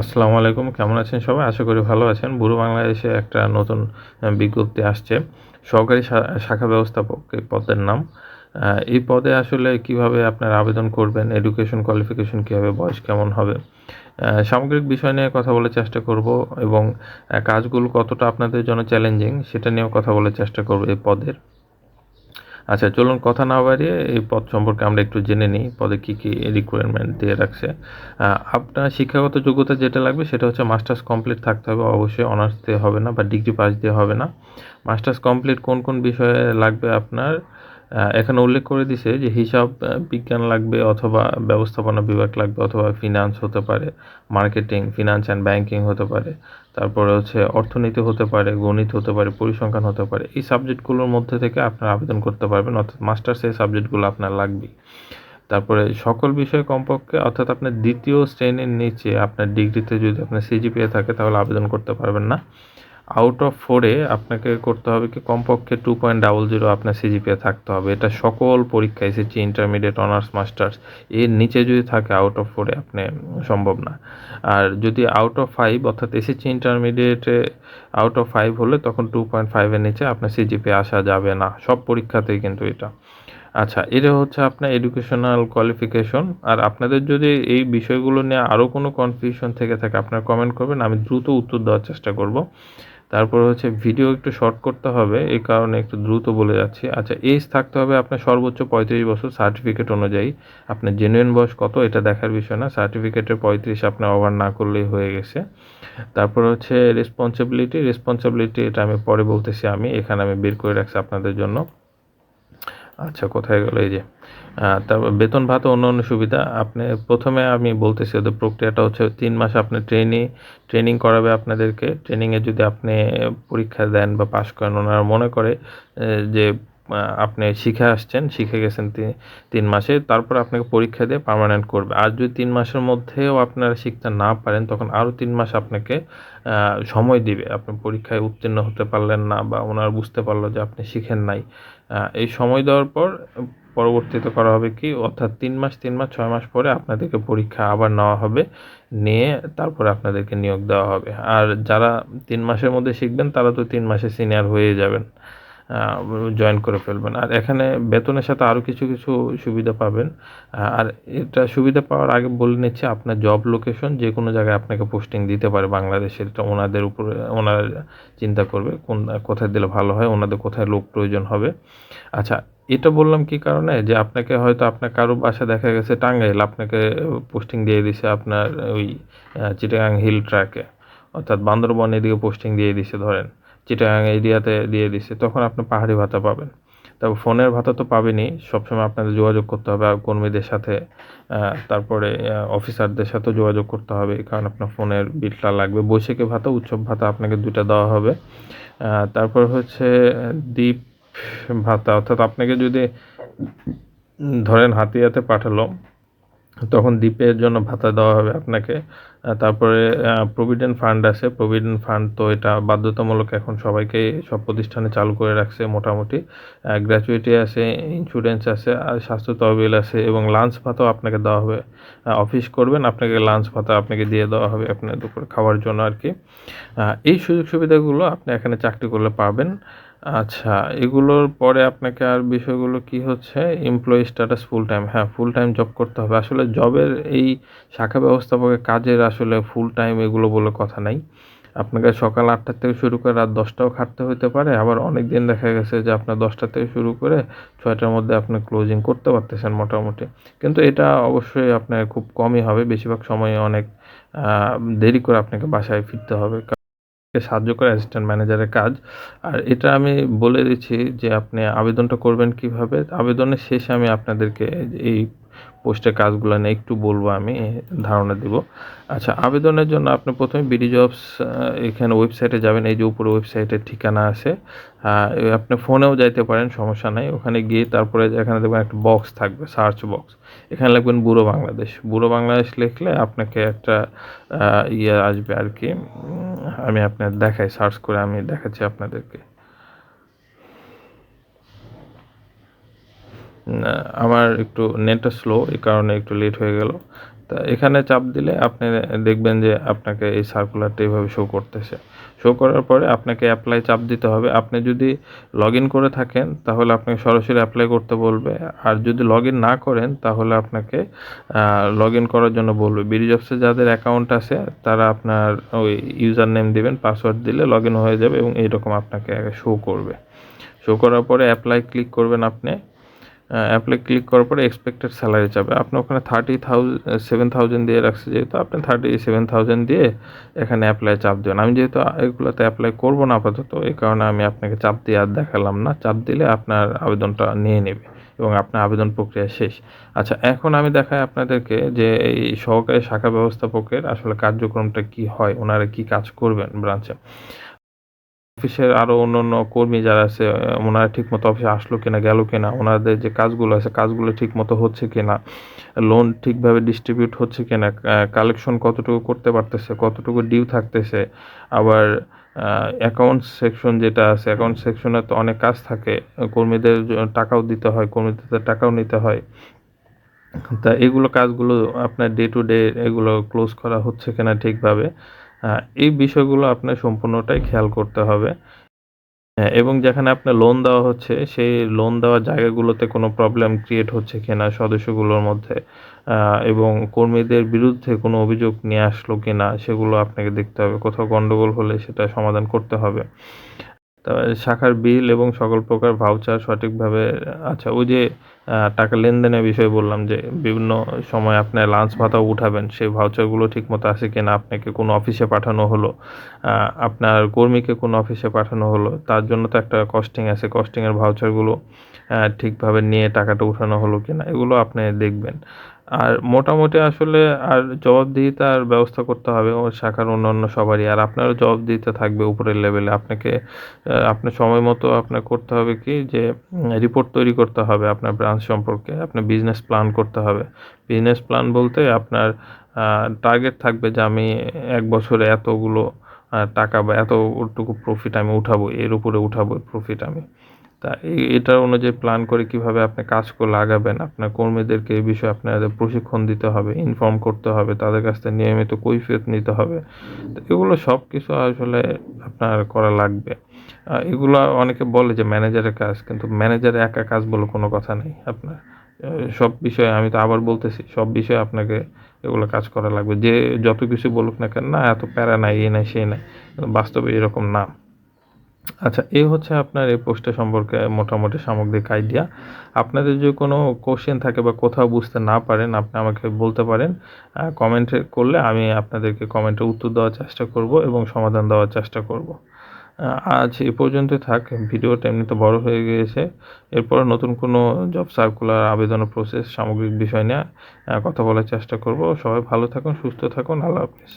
আসসালামু আলাইকুম, কেমন আছেন সবাই? আশা করি ভালো আছেন। বুড়ো বাংলাদেশে একটা নতুন বিজ্ঞপ্তি আসছে। সহকারী শাখা ব্যবস্থাপক এই পদের নাম। এই পদে আসলে কীভাবে আপনার আবেদন করবেন, এডুকেশন কোয়ালিফিকেশন কীভাবে, বয়স কেমন হবে? সামগ্রিক বিষয় নিয়ে কথা বলার চেষ্টা করব এবং কাজগুলো কতটা আপনাদের জন্য চ্যালেঞ্জিং সেটা নিয়েও কথা বলার চেষ্টা করব এই পদের। আচ্ছা চলুন কথা না বাড়িয়ে এই পদ সম্পর্কে আমরা একটু জেনে নিই, পদে কী কী রিকোয়ারমেন্ট দিয়ে রাখছে। আপনার শিক্ষাগত যোগ্যতা যেটা লাগবে সেটা হচ্ছে মাস্টার্স কমপ্লিট থাকতে হবে, অবশ্যই অনার্স দিয়ে হবে না বা ডিগ্রি পাস দিয়ে হবে না। মাস্টার্স কমপ্লিট কোন কোন বিষয়ে লাগবে আপনার? এখানে উল্লেখ করে দিছে যে হিসাব বিজ্ঞান লাগবে অথবা ব্যবস্থাপনা বিভাগ লাগবে অথবা ফিনান্স হতে পারে মার্কেটিং ফিনান্স অ্যান্ড ব্যাংকিং হতে পারে, তারপরে হচ্ছে অর্থনীতি হতে পারে, গণিত হতে পারে, পরিসংখ্যান হতে পারে। এই সাবজেক্টগুলোর মধ্যে থেকে আপনারা আবেদন করতে পারবেন, অর্থাৎ মাস্টার্স এই সাবজেক্টগুলো আপনার লাগবেই তারপরে সকল বিষয়ে কমপক্ষে, অর্থাৎ আপনার দ্বিতীয় শ্রেণির নিচে আপনার ডিগ্রিতে যদি আপনার সিজিপিএ থাকে, তাহলে আবেদন করতে পারবেন না। আউট অফ ফোরে আপনাকে করতে হবে কি, কমপক্ষে টু পয়েন্ট ডাবল জিরো আপনার সিজিপিএ থাকতে হবে। এটা সকল পরীক্ষা এসএসসি ইন্টারমিডিয়েট অনার্স মাস্টার্স এর নিচে যদি থাকে আউট অফ ফোরে আপনি সম্ভব না। আর যদি আউট অফ ফাইভ অর্থাৎ এসএসসি ইন্টারমিডিয়েটে আউট অফ ফাইভ হলে তখন টু পয়েন্ট ফাইভের নিচে আপনার সিজিপিএ আসা যাবে না। সব পরীক্ষাতেই কিন্তু এটা। আচ্ছা এটা হচ্ছে আপনার এডুকেশনাল কোয়ালিফিকেশন আর আপনাদের যদি এই বিষয়গুলো নিয়ে আরও কোনো কনফিউশন থেকে থাকে, আপনারা কমেন্ট করবেন, আমি দ্রুত উত্তর দেওয়ার চেষ্টা করব। তারপর হচ্ছে ভিডিও একটু শর্ট করতে হবে এই কারণে একটু দ্রুত বলে যাচ্ছি। আচ্ছা এজ থাকতে হবে আপনার সর্বোচ্চ পঁয়ত্রিশ বছর সার্টিফিকেট অনুযায়ী। আপনার জেনুইন বয়স কত, এটা দেখার বিষয় না। সার্টিফিকেটের পঁয়ত্রিশ আপনার ওভার না করলেই হয়ে গেছে। তারপর হচ্ছে রেসপন্সিবিলিটি রেসপন্সিবিলিটি এটা আমি পরে বলতেছি আমি, এখানে আমি বের করে রাখছি আপনাদের জন্য। আচ্ছা কোথায় গেল? এই যে। তারপর বেতন ভাতা অন্য অন্য সুবিধা। আপনি প্রথমে আমি বলতেছি, ওদের প্রক্রিয়াটা হচ্ছে তিন মাস আপনি ট্রেনিং ট্রেনিং করাবে আপনাদেরকে। ট্রেনিংয়ে যদি আপনি পরীক্ষা দেন বা পাশ করেন, ওনারা মনে করে যে আপনি শিখে আসছেন, শিখে গেছেন তিন- মাসে, তারপর আপনাকে পরীক্ষা দিয়ে পার্মানেন্ট করবে। আর যদি তিন মাসের মধ্যেও আপনারা শিখতে না পারেন, তখন আরও তিন মাস আপনাকে সময় দিবে। আপনি পরীক্ষায় উত্তীর্ণ হতে পারলেন না বা ওনারা বুঝতে পারল যে আপনি শিখেন নাই। এই সময় দেওয়ার পর, পরবর্তীতে করা হবে কি, অর্থাৎ তিন মাস তিন মাস, ছয় মাস পরে আপনাদেরকে পরীক্ষা আবার নেওয়া হবে, নিয়ে তারপরে আপনাদেরকে নিয়োগ দেওয়া হবে। আর যারা তিন মাসের মধ্যে শিখবেন, তারা তো তিন মাসে সিনিয়র হয়ে যাবেন। জয়েন করে ফেলবেন। আর এখানে বেতনের সাথে আরও কিছু কিছু সুবিধা পাবেন। আর এটা সুবিধা পাওয়ার আগে বলে নিচ্ছে, আপনার জব লোকেশন যে কোনো জায়গায় আপনাকে পোস্টিং দিতে পারে বাংলাদেশের, এটা ওনাদের উপরে, ওনারা চিন্তা করবে কোন, কোথায় দিলে ভালো হয়, ওনাদের কোথায় লোক প্রয়োজন হবে। আচ্ছা এটা বললাম কি কারণে? যে আপনাকে হয়তো আপনার কারও বাসা দেখা গেছে টাঙ্গাইল, আপনাকে পোস্টিং দিয়ে দিছে আপনার ওই চিটাগাং হিল ট্র্যাকে অর্থাৎ বান্দরবন এদিকে পোস্টিং দিয়ে দিছে, ধরেন। চিটাগাং এরিয়াতে দিয়ে দিছে, তখন আপনি পাহাড়ি ভাতা পাবেন। তারপর ফোনের ভাতা তো পাবেনই, সবসময় আপনাদের যোগাযোগ করতে হবে কর্মীদের সাথে তারপরে অফিসারদের সাথেও যোগাযোগ করতে হবে কারণ আপনার ফোনের বিলটা লাগবে। বৈশাখী ভাতা, উৎসব ভাতা আপনাকে দুইটা দেওয়া হবে। তারপর হচ্ছে দ্বীপ ভাতা, অর্থাৎ আপনাকে যদি ধরেন হাতিয়াতে পাঠালো তখন দ্বীপের জন্য ভাতা দেওয়া হবে আপনাকে। তারপরে প্রভিডেন্ট ফান্ড আছে। প্রভিডেন্ট ফান্ড তো এটা বাধ্যতামূলক এখন সবাইকে সব প্রতিষ্ঠানে চালু করে রাখছে মোটামুটি। গ্র্যাচুইটি আছে ইন্স্যুরেন্স আছে, আর স্বাস্থ্য তহবিল আছে এবং লাঞ্চ ভাতাও আপনাকে দেওয়া হবে। অফিস করবেন, আপনাকে লাঞ্চ ভাতা আপনাকে দিয়ে দেওয়া হবে আপনার দুপুর খাওয়ার জন্য আর কি। এই সুযোগ সুবিধাগুলো আপনি এখানে চাকরি করলে পাবেন। আচ্ছা এগুলোর পরে আপনাকে আর বিষয়গুলো কি হচ্ছে? এমপ্লয়ি স্ট্যাটাস ফুল টাইম হ্যাঁ ফুল টাইম জব করতে হবে। আসলে জবের এই শাখা ব্যবস্থাপকের কাজের আসলে ফুল টাইম এগুলো বলে কথা নাই। আপনাকে সকাল আটটা থেকে শুরু করে রাত দশটাও খাটতে হতে পারে। আবার অনেক দিন দেখা গেছে যে আপনার দশটা থেকে শুরু করে ছয়টার মধ্যে আপনি ক্লোজিং করতে পারতেছেন মোটামুটি। কিন্তু এটা অবশ্যই আপনার খুব কমই হবে। বেশিরভাগ সময় অনেক দেরি করে আপনাকে বাসায় ফিরতে হবে। সাহায্য করে অ্যাসিস্ট্যান্ট ম্যানেজারের কাজ। আর এটা আমি বলে দিচ্ছি যে আপনি আবেদনটা করবেন কীভাবে? আবেদনের শেষে আমি আপনাদেরকে এই পোস্টের কাজগুলো নিয়ে একটু বলব আমি, ধারণা দিব। আচ্ছা আবেদনের জন্য আপনি প্রথমে বিডি জবস এখানে ওয়েবসাইটে যাবেন, এই যে উপরে ওয়েবসাইটের ঠিকানা আছে। আপনি ফোনেও যাইতে পারেন, সমস্যা নাই। ওখানে গিয়ে তারপরে এখানে দেখবেন একটা বক্স থাকবে, সার্চ বক্স। এখানে লিখবেন বুড়ো বাংলাদেশ। বুড়ো বাংলাদেশ লিখলে আপনাকে একটা ইয়ে আসবে আর কি। আমি আপনার দেখাই, সার্চ করে আমি দেখাচ্ছি আপনাদেরকে। আমার একটু নেটটা স্লো এই কারণে একটু লেট হয়ে গেল। তা এখানে চাপ দিলে আপনি দেখবেন যে আপনাকে এই সার্কুলারটা এইভাবে শো করতেছে। শো করার পরে আপনাকে অ্যাপ্লাই চাপ দিতে হবে। আপনি যদি লগ করে থাকেন, তাহলে আপনাকে সরাসরি অ্যাপ্লাই করতে বলবে। আর যদি লগ না করেন, তাহলে আপনাকে লগ করার জন্য বলবে। বিডি জবসে যাদের অ্যাকাউন্ট আছে, তারা আপনার ওই ইউজার নেম দেবেন পাসওয়ার্ড দিলে লগ হয়ে যাবে এবং এইরকম আপনাকে শো করবে। শো করার পরে অ্যাপ্লাই ক্লিক করবেন আপনি। অ্যাপ্লাই ক্লিক করার পরে এক্সপেক্টেড স্যালারি যাবে। আপনি ওখানে থার্টি থাউজেন্ড সেভেন থাউজেন্ড দিয়ে রাখছে, যেহেতু আপনি থার্টি সেভেন থাউজেন্ড দিয়ে এখানে অ্যাপ্লাই চাপ দেবেন। আমি যেহেতু এগুলোতে অ্যাপ্লাই করব না আপাতত, এই কারণে আমি আপনাকে চাপ দিয়ে আর দেখালাম না। চাপ দিলে আপনার আবেদনটা নিয়ে নেবে এবং আপনার আবেদন প্রক্রিয়া শেষ। আচ্ছা এখন আমি দেখাই আপনাদেরকে যে এই সহকারী শাখা ব্যবস্থাপকের আসলে কার্যক্রমটা কি হয়, ওনারা কি কাজ করবেন ব্রাঞ্চে। অফিসের আরও অন্যান্য কর্মী যারা আছে ওনারা ঠিকমতো অফিসে আসলো কিনা, গেল কিনা, ওনাদের যে কাজগুলো আছে, কাজগুলো ঠিকমতো হচ্ছে কিনা লোন ঠিকভাবে ডিস্ট্রিবিউট হচ্ছে কিনা কালেকশন কতটুকু করতে পারতেছে, কতটুকু ডিউ থাকতেছে, আবার অ্যাকাউন্ট সেকশন যেটা আছে অ্যাকাউন্ট সেকশনে তো অনেক কাজ থাকে, কর্মীদের টাকাও দিতে হয়, কর্মীদের টাকাও নিতে হয়। তা এগুলো কাজগুলো আপনার ডে টু ডে এগুলো ক্লোজ করা হচ্ছে কিনা ঠিকভাবে? এই বিষয়গুলো আপনার সম্পূর্ণটাই খেয়াল করতে হবে। হ্যাঁ, এবং যেখানে আপনার লোন দেওয়া হচ্ছে সেই লোন দেওয়ার জায়গাগুলোতে কোনো প্রবলেম ক্রিয়েট হচ্ছে কিনা সদস্যগুলোর মধ্যে এবং কর্মীদের বিরুদ্ধে কোনো অভিযোগ নিয়ে আসলো কিনা সেগুলো আপনাকে দেখতে হবে। কোথাও গণ্ডগোল হলে সেটা সমাধান করতে হবে। শাখার বিল এবং সকল প্রকার ভাউচার সঠিকভাবে আচ্ছা ওই যে টাকা লেনদেনের বিষয়ে বললাম যে বিভিন্ন সময় আপনার লাঞ্চ ভাতাও উঠাবেন, সেই ভাউচারগুলো ঠিকমতো আছে কি না আপনাকে কোনো অফিসে পাঠানো হলো আপনার কর্মীকে কোনো অফিসে পাঠানো হলো, তার জন্য তো একটা কস্টিং আছে কস্টিংয়ের ভাউচারগুলো ঠিকভাবে নিয়ে টাকাটা উঠানো হলো কিনা, এগুলো আপনি দেখবেন। আর মোটামুটি আসলে আর জবাবদিহিতার ব্যবস্থা করতে হবে ও শাখার অন্যান্য সবারই। আর আপনারও জবাবদিহিতা থাকবে উপরের লেভেলে আপনাকে আপনার সময় মতো আপনার করতে হবে কি যে রিপোর্ট তৈরি করতে হবে আপনার ব্রাঞ্চ সম্পর্কে। আপনার বিজনেস প্ল্যান করতে হবে। বিজনেস প্ল্যান বলতে আপনার টার্গেট থাকবে যে আমি এক বছরে এতগুলো টাকা বা এতটুকু প্রফিট আমি উঠাবো। এর উপরে উঠাবো প্রফিট আমি। তা এটার অনুযায়ী প্ল্যান করে কীভাবে আপনি কাজ লাগাবেন? আপনার কর্মীদেরকে এই বিষয়ে আপনাদের প্রশিক্ষণ দিতে হবে ইনফর্ম করতে হবে, তাদের কাছ থেকে নিয়মিত কৈফিয়ত নিতে হবে। এগুলো সব কিছু আসলে আপনার করা লাগবে। এগুলো অনেকে বলে যে ম্যানেজারের কাজ, কিন্তু ম্যানেজারের একা কাজ বলে কোনো কথা নেই আপনার। সব বিষয়ে আমি তো আবার বলতেছি, সব বিষয়ে আপনাকে এগুলো কাজ করা লাগবে। যে যত কিছু বলুক না কেন, না, এত প্যারা নাই, এ নাই সেই নাই। বাস্তবে এরকম না। আচ্ছা এই হচ্ছে আপনার এই পোস্টটা সম্পর্কে মোটামুটি সামগ্রিক আইডিয়া আপনাদের যদি কোনো কোশ্চেন থাকে বা কোথাও বুঝতে না পারেন, আপনি আমাকে বলতে পারেন কমেন্টে করলে আমি আপনাদেরকে কমেন্টে উত্তর দেওয়ার চেষ্টা করব এবং সমাধান দেওয়ার চেষ্টা করব। আজ এ পর্যন্ত থাক। ভিডিওটা এমনিতে বড় হয়ে গিয়েছে। এরপর নতুন কোনো জব সার্কুলার আবেদনের প্রসেস সামগ্রিক বিষয় নিয়ে কথা বলার চেষ্টা করব। সবাই ভালো থাকুন, সুস্থ থাকুন। আল্লাহ হাফিজ।